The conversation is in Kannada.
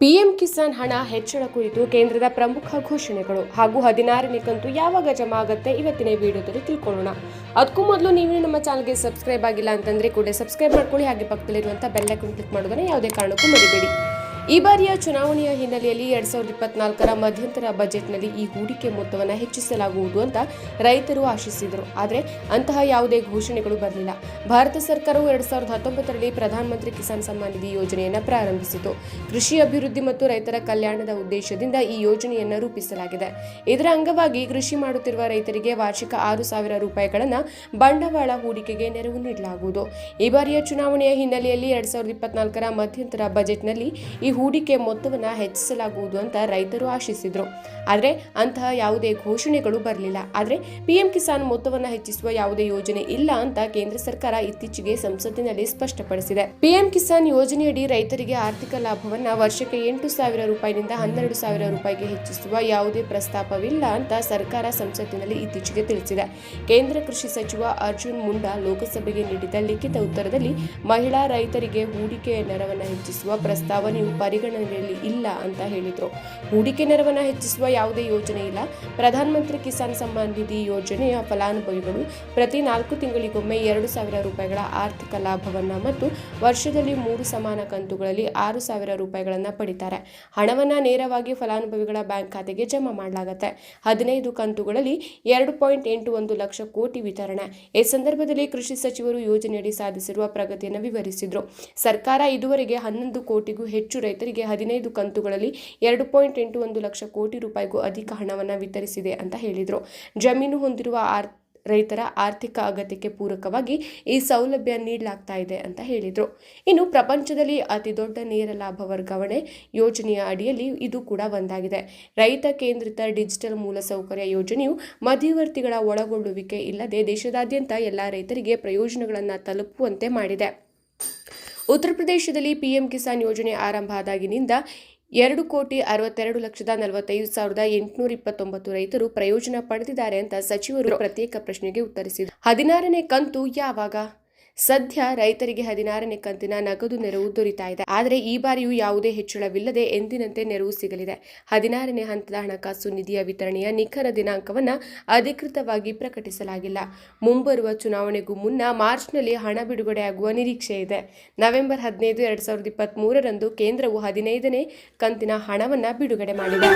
ಪಿಎಂ ಕಿಸಾನ್ ಹಣ ಹೆಚ್ಚಳ ಕುರಿತು ಕೇಂದ್ರದ ಪ್ರಮುಖ ಘೋಷಣೆಗಳು ಹಾಗೂ ಹದಿನಾರನೇ ಕಂತು ಯಾವಾಗ ಜಮಾ ಆಗುತ್ತೆ ಇವತ್ತಿನ ವಿಡಿಯೋದಲ್ಲಿ ತಿಳ್ಕೊಳ್ಳೋಣ. ಅದಕ್ಕೂ ಮೊದಲು ನೀವು ನಮ್ಮ ಚಾನಲ್ಗೆ ಸಬ್ಸ್ಕ್ರೈಬ್ ಆಗಿಲ್ಲ ಅಂತಂದ್ರೆ ಕೂಡ ಸಬ್ಸ್ಕ್ರೈಬ್ ಮಾಡ್ಕೊಳ್ಳಿ, ಹಾಗೆ ಪಕ್ಕದಲ್ಲಿರುವಂಥ ಬೆಲ್ಲೈಕನ್ ಕ್ಲಿಕ್ ಮಾಡೋದನ್ನ ಯಾವುದೇ ಕಾರಣಕ್ಕೂ ಮರಿಬೇಡಿ. ಈ ಬಾರಿಯ ಚುನಾವಣೆಯ ಹಿನ್ನೆಲೆಯಲ್ಲಿ ಎರಡ್ ಸಾವಿರದ ಇಪ್ಪತ್ನಾಲ್ಕರ ಮಧ್ಯಂತರ ಬಜೆಟ್ನಲ್ಲಿ ಈ ಹೂಡಿಕೆ ಮೊತ್ತವನ್ನು ಹೆಚ್ಚಿಸಲಾಗುವುದು ಅಂತ ರೈತರು ಆಶಿಸಿದರು. ಆದರೆ ಅಂತಹ ಯಾವುದೇ ಘೋಷಣೆಗಳು ಬರಲಿಲ್ಲ. ಭಾರತ ಸರ್ಕಾರವು ಎರಡ್ ಸಾವಿರದ ಹತ್ತೊಂಬತ್ತರಲ್ಲಿ ಪ್ರಧಾನಮಂತ್ರಿ ಕಿಸಾನ್ ಸಮ್ಮಾನ್ ನಿಧಿ ಯೋಜನೆಯನ್ನು ಪ್ರಾರಂಭಿಸಿತು. ಕೃಷಿ ಅಭಿವೃದ್ಧಿ ಮತ್ತು ರೈತರ ಕಲ್ಯಾಣದ ಉದ್ದೇಶದಿಂದ ಈ ಯೋಜನೆಯನ್ನು ರೂಪಿಸಲಾಗಿದೆ. ಇದರ ಅಂಗವಾಗಿ ಕೃಷಿ ಮಾಡುತ್ತಿರುವ ರೈತರಿಗೆ ವಾರ್ಷಿಕ ಆರು ಸಾವಿರ ರೂಪಾಯಿಗಳನ್ನು ಬಂಡವಾಳ ಹೂಡಿಕೆಗೆ ನೆರವು ನೀಡಲಾಗುವುದು. ಈ ಬಾರಿಯ ಚುನಾವಣೆಯ ಹಿನ್ನೆಲೆಯಲ್ಲಿ ಎರಡ್ ಸಾವಿರದ ಇಪ್ಪತ್ನಾಲ್ಕರ ಮಧ್ಯಂತರ ಬಜೆಟ್ನಲ್ಲಿ ಈ ಹೂಡಿಕೆ ಮೊತ್ತವನ್ನು ಹೆಚ್ಚಿಸಲಾಗುವುದು ಅಂತ ರೈತರು ಆಶಿಸಿದರು. ಆದರೆ ಅಂತಹ ಯಾವುದೇ ಘೋಷಣೆಗಳು ಬರಲಿಲ್ಲ. ಆದರೆ ಪಿಎಂ ಕಿಸಾನ್ ಮೊತ್ತವನ್ನು ಹೆಚ್ಚಿಸುವ ಯಾವುದೇ ಯೋಜನೆ ಇಲ್ಲ ಅಂತ ಕೇಂದ್ರ ಸರ್ಕಾರ ಇತ್ತೀಚೆಗೆ ಸಂಸತ್ತಿನಲ್ಲಿ ಸ್ಪಷ್ಟಪಡಿಸಿದೆ. ಪಿಎಂ ಕಿಸಾನ್ ಯೋಜನೆಯಡಿ ರೈತರಿಗೆ ಆರ್ಥಿಕ ಲಾಭವನ್ನು ವರ್ಷಕ್ಕೆ ಎಂಟು ಸಾವಿರ ರೂಪಾಯಿನಿಂದ ಹನ್ನೆರಡು ಸಾವಿರ ರೂಪಾಯಿಗೆ ಹೆಚ್ಚಿಸುವ ಯಾವುದೇ ಪ್ರಸ್ತಾಪವಿಲ್ಲ ಅಂತ ಸರ್ಕಾರ ಸಂಸತ್ತಿನಲ್ಲಿ ಇತ್ತೀಚೆಗೆ ತಿಳಿಸಿದೆ. ಕೇಂದ್ರ ಕೃಷಿ ಸಚಿವ ಅರ್ಜುನ್ ಮುಂಡಾ ಲೋಕಸಭೆಗೆ ನೀಡಿದ ಲಿಖಿತ ಉತ್ತರದಲ್ಲಿ ಮಹಿಳಾ ರೈತರಿಗೆ ಹೂಡಿಕೆಯ ನೆರವನ್ನು ಹೆಚ್ಚಿಸುವ ಪ್ರಸ್ತಾವನೆಯು ಪರಿಗಣನೆಯಲ್ಲಿ ಇಲ್ಲ ಅಂತ ಹೇಳಿದರು. ಹೂಡಿಕೆ ನೆರವನ್ನು ಹೆಚ್ಚಿಸುವ ಯಾವುದೇ ಯೋಜನೆ ಇಲ್ಲ. ಪ್ರಧಾನಮಂತ್ರಿ ಕಿಸಾನ್ ಸಮ್ಮಾನ್ ನಿಧಿ ಯೋಜನೆಯ ಫಲಾನುಭವಿಗಳು ಪ್ರತಿ ನಾಲ್ಕು ತಿಂಗಳಿಗೊಮ್ಮೆ ಎರಡು ಸಾವಿರ ರೂಪಾಯಿಗಳ ಆರ್ಥಿಕ ಲಾಭವನ್ನು ಮತ್ತು ವರ್ಷದಲ್ಲಿ ಮೂರು ಸಮಾನ ಕಂತುಗಳಲ್ಲಿ ಆರು ಸಾವಿರ ರೂಪಾಯಿಗಳನ್ನು ಪಡಿತಾರೆ. ಹಣವನ್ನು ನೇರವಾಗಿ ಫಲಾನುಭವಿಗಳ ಬ್ಯಾಂಕ್ ಖಾತೆಗೆ ಜಮಾ ಮಾಡಲಾಗುತ್ತೆ. ಹದಿನೈದು ಕಂತುಗಳಲ್ಲಿ ಎರಡು ಪಾಯಿಂಟ್ ಎಂಟು ಒಂದು ಲಕ್ಷ ಕೋಟಿ ವಿತರಣೆ. ಈ ಸಂದರ್ಭದಲ್ಲಿ ಕೃಷಿ ಸಚಿವರು ಯೋಜನೆಯಡಿ ಸಾಧಿಸಿರುವ ಪ್ರಗತಿಯನ್ನು ವಿವರಿಸಿದರು. ಸರ್ಕಾರ ಇದುವರೆಗೆ ಹನ್ನೊಂದು ಕೋಟಿಗೂ ಹೆಚ್ಚು ರೈತರಿಗೆ ಹದಿನೈದು ಕಂತುಗಳಲ್ಲಿ ಎರಡು ಪಾಯಿಂಟ್ ಎಂಟು ಒಂದು ಲಕ್ಷ ಕೋಟಿ ರೂಪಾಯಿಗೂ ಅಧಿಕ ಹಣವನ್ನು ವಿತರಿಸಿದೆ ಅಂತ ಹೇಳಿದರು. ಜಮೀನು ಹೊಂದಿರುವ ಆರ್ ರೈತರ ಆರ್ಥಿಕ ಅಗತ್ಯಕ್ಕೆ ಪೂರಕವಾಗಿ ಈ ಸೌಲಭ್ಯ ನೀಡಲಾಗ್ತಾ ಇದೆ ಅಂತ ಹೇಳಿದರು. ಇನ್ನು ಪ್ರಪಂಚದಲ್ಲಿ ಅತಿ ದೊಡ್ಡ ನೇರ ಲಾಭ ವರ್ಗಾವಣೆ ಯೋಜನೆಯ ಅಡಿಯಲ್ಲಿ ಇದು ಕೂಡ ಒಂದಾಗಿದೆ. ರೈತ ಕೇಂದ್ರಿತ ಡಿಜಿಟಲ್ ಮೂಲಸೌಕರ್ಯ ಯೋಜನೆಯು ಮಧ್ಯವರ್ತಿಗಳ ಒಳಗೊಳ್ಳುವಿಕೆ ಇಲ್ಲದೆ ದೇಶದಾದ್ಯಂತ ಎಲ್ಲ ರೈತರಿಗೆ ಪ್ರಯೋಜನಗಳನ್ನು ತಲುಪುವಂತೆ ಮಾಡಿದೆ. ಉತ್ತರ ಪ್ರದೇಶದಲ್ಲಿ ಪಿಎಂ ಕಿಸಾನ್ ಯೋಜನೆ ಆರಂಭ ಆದಾಗಿನಿಂದ ಎರಡು ಕೋಟಿ ಅರವತ್ತೆರಡು ಲಕ್ಷದ ನಲವತ್ತೈದು ಸಾವಿರದ ಎಂಟುನೂರ ಇಪ್ಪತ್ತೊಂಬತ್ತು ರೈತರು ಪ್ರಯೋಜನ ಪಡೆದಿದ್ದಾರೆ ಅಂತ ಸಚಿವರು ಪ್ರತ್ಯೇಕ ಪ್ರಶ್ನೆಗೆ ಉತ್ತರಿಸಿದರು. ಹದಿನಾರನೇ ಕಂತು ಯಾವಾಗ? ಸದ್ಯ ರೈತರಿಗೆ ಹದಿನಾರನೇ ಕಂತಿನ ನಗದು ನೆರವು ದೊರೀತಾ ಇದೆ. ಆದರೆ ಈ ಬಾರಿಯೂ ಯಾವುದೇ ಹೆಚ್ಚಳವಿಲ್ಲದೆ ಎಂದಿನಂತೆ ನೆರವು ಸಿಗಲಿದೆ. ಹದಿನಾರನೇ ಹಂತದ ಹಣಕಾಸು ನಿಧಿಯ ವಿತರಣೆಯ ನಿಖರ ದಿನಾಂಕವನ್ನು ಅಧಿಕೃತವಾಗಿ ಪ್ರಕಟಿಸಲಾಗಿಲ್ಲ. ಮುಂಬರುವ ಚುನಾವಣೆಗೂ ಮುನ್ನ ಮಾರ್ಚ್ನಲ್ಲಿ ಹಣ ಬಿಡುಗಡೆಯಾಗುವ ನಿರೀಕ್ಷೆ ಇದೆ. ನವೆಂಬರ್ ಹದಿನೈದು, ಎರಡ್ ಸಾವಿರದ ಇಪ್ಪತ್ತ್ ಮೂರರಂದು ಕೇಂದ್ರವು ಹದಿನೈದನೇ ಕಂತಿನ ಹಣವನ್ನು ಬಿಡುಗಡೆ ಮಾಡಿದೆ.